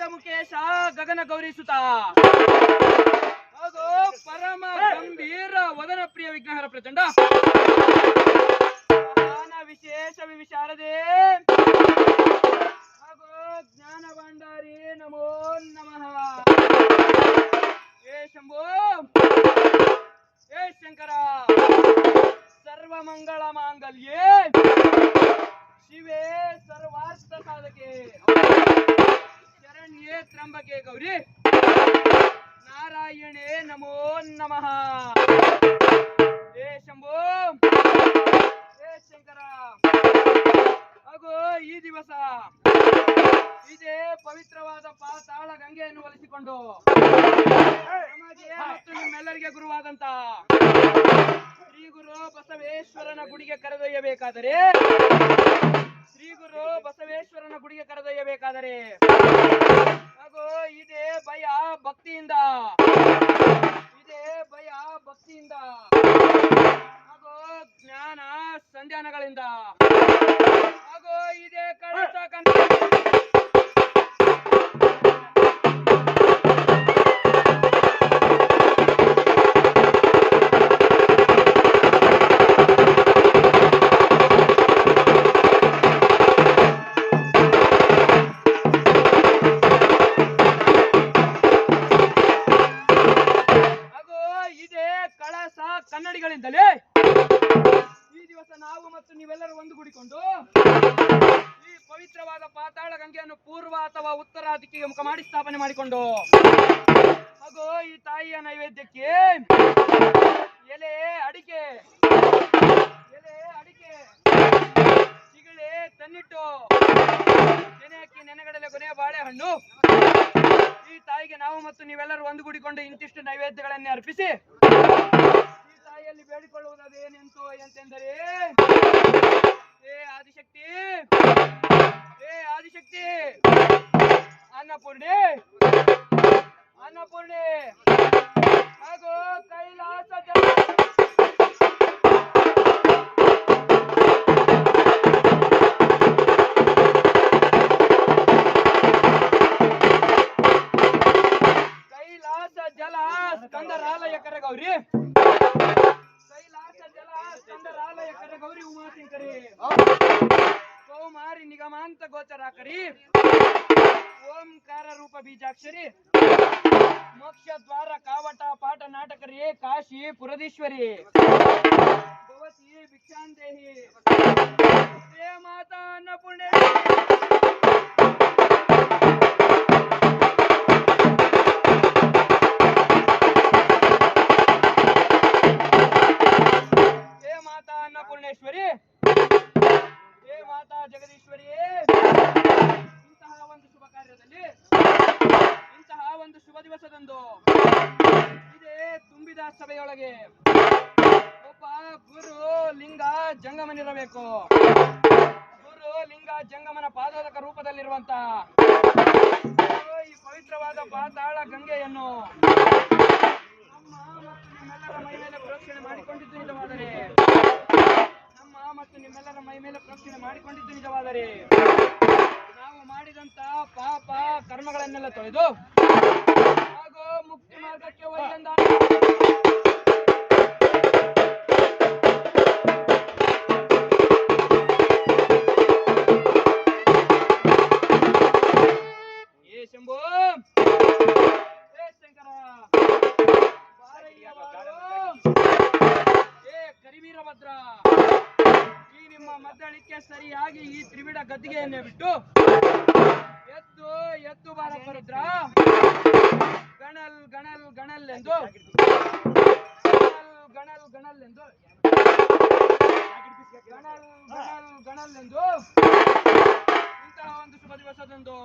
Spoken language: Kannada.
ಗಜಮುಖೇಶ ಗಗನ ಗೌರಿಸುತ ಹಾಗೂ ಪರಮ ಗಂಭೀರ ವದನ ಪ್ರಿಯ ವಿಘ್ನಹರ ಪ್ರಚಂಡ. ವಿಶೇಷ ವಿಶಾರದೆ ಹಾಗೂ ಜ್ಞಾನ ಭಂಡಾರಿ ನಮೋ ನಮಃ. ಏ ಶಂಭೋ! ಏ ಶಂಕರ! ಸರ್ವಮಂಗಳ ಮಾಂಗಲ್ಯೇ! ಶಿವೇ ಸರ್ವಾರ್ಥ ಸಾಧಕೆ! ಶರಣ್ಯೇ ತ್ರಂಬಕೆ ಗೌರಿ. ನಾರಾಯಣೇ ನಮೋ ನಮಃ. ಏ ಶಂಭೋ. ಹೇ ಶಂಕರ. ಹಾಗೂ ಈ ದಿವಸ ಇದೇ ಪವಿತ್ರವಾದ ಪಾತಾಳ ಗಂಗೆಯನ್ನು ಒಲಿಸಿಕೊಂಡು ನಮಗೆ ಮತ್ತು ನಿಮ್ಮೆಲ್ಲರಿಗೆ ಗುರುವಾದಂತ ಶ್ರೀ ಗುರು ಬಸವೇಶ್ವರನ ಗುಡಿಗೆ ಕರೆದೊಯ್ಯಬೇಕಾದರೆ ಶ್ರೀ ಗುರು ಬಸವೇಶ್ವರನ ಗುಡಿಗೆ ಕರೆದೊಯ್ಯಬೇಕಾದರೆ. ಹಾಗೂ ಇದೇ ಭಯ ಭಕ್ತಿಯಿಂದ. ಇದೇ ಭಯ ಭಕ್ತಿಯಿಂದ. ಹಾಗೂ ಜ್ಞಾನ ಸಂಧ್ಯಾನಗಳಿಂದ ಕನ್ನಡಿಗಳಿಂದಲೇ ಈ ದಿವಸ ನಾವು ಮತ್ತು ನೀವೆಲ್ಲರೂ ಒಂದುಗೂಡಿಕೊಂಡು ಈ ಪವಿತ್ರವಾದ ಪಾತಾಳ ಗಂಗೆಯನ್ನು ಪೂರ್ವ ಅಥವಾ ಉತ್ತರ ದಿಕ್ಕಿಗೆ ಮುಖ ಮಾಡಿ ಸ್ಥಾಪನೆ ಮಾಡಿಕೊಂಡು ಹಾಗೂ ಈ ತಾಯಿಯ ನೈವೇದ್ಯಕ್ಕೆ ಎಲೆ, ಅಡಿಕೆ ಎಲೆ, ಅಡಿಕೆ ಸಿಗಳೆ ತನ್ನಿಟ್ಟು ನೆನೆ ಅಕ್ಕಿ ನೆನೆಗಡಲೆ ಕೊನೆಯ ಬಾಳೆಹಣ್ಣು ಈ ತಾಯಿಗೆ ನಾವು ಮತ್ತು ನೀವೆಲ್ಲರೂ ಒಂದುಗೂಡಿಕೊಂಡು ಇಂತಿಷ್ಟು ನೈವೇದ್ಯಗಳನ್ನೇ ಅರ್ಪಿಸಿ ಬೇಡಿಕೊಳ್ಳುವುದೇನೆಂತು ಎಂತೆಂದರೆ ಏ ಆದಿಶಕ್ತಿ! ಏ ಆದಿಶಕ್ತಿ! ಅನ್ನಪೂರ್ಣೆ! करे गौरी उमासी करे। कौमारी निगमांत गोचरा करी। ओमकार रूप बीजाक्षरी। मोक्ष द्वार कावटा पाठ नाटक रे काशी पुरदीश्वरी। भगवती भिक्षांते माता न पुण्य ಮಾತಾ ಜಗದೀಶ್ವರಿಯೇ. ಇಂತಹ ಒಂದು ಶುಭ ಕಾರ್ಯದಲ್ಲಿ, ಇಂತಹ ಒಂದು ಶುಭ ದಿವಸದಂದು ಇದೇ ತುಂಬಿದ ಸಭೆಯೊಳಗೆ ಒಬ್ಬ ಗುರು ಲಿಂಗ ಜಂಗಮನಿರಬೇಕು. ಗುರು ಲಿಂಗ ಜಂಗಮನ ಪಾದೋದಕ ರೂಪದಲ್ಲಿರುವಂತ ಈ ಪವಿತ್ರವಾದ ಪಾತಾಳ ಗಂಗೆಯನ್ನು ನಮ್ಮ ಮತ್ತು ನಿಮ್ಮೆಲ್ಲರ ಮೈ ಮೇಲೆ ಪ್ರೋಕ್ಷಣೆ ಮಾಡಿಕೊಂಡಿದ್ದು ನಮ್ಮ ಮತ್ತು ನಿಮ್ಮೆಲ್ಲರ ಮೈ ಮೇಲೆ ಪ್ರಶ್ನೆ ಮಾಡಿಕೊಂಡಿದ್ದು ನಿಜವಾದರೆ ನಾವು ಮಾಡಿದಂತ ಪಾಪ ಕರ್ಮಗಳನ್ನೆಲ್ಲ ತೊಳೆದು ಹಾಗೂ ಮುಕ್ತಿ ಮಾರ್ಗಕ್ಕೆ ಒಯ್ದಂದ ಮದ್ದಳಿಕೆ ಸರಿಯಾಗಿ ಈ ತ್ರಿವಿಡ ಗದ್ದಿಗೆಯನ್ನೇ ಬಿಟ್ಟು ಎದ್ದು ಎದ್ದು ಬಾರ ರುದ್ರ ಗಣಲ್ ಗಣಲ್ ಗಣಲ್ ಎಂದು. ಗಣಲ್ ಗಣಲ್ ಎಂದು. ಗಣಲ್ ಗಣಲ್ ಗಣಲ್ ಎಂದು. ಇಂತಹ ಒಂದು ಶುಭ ದಿವಸದಂದು.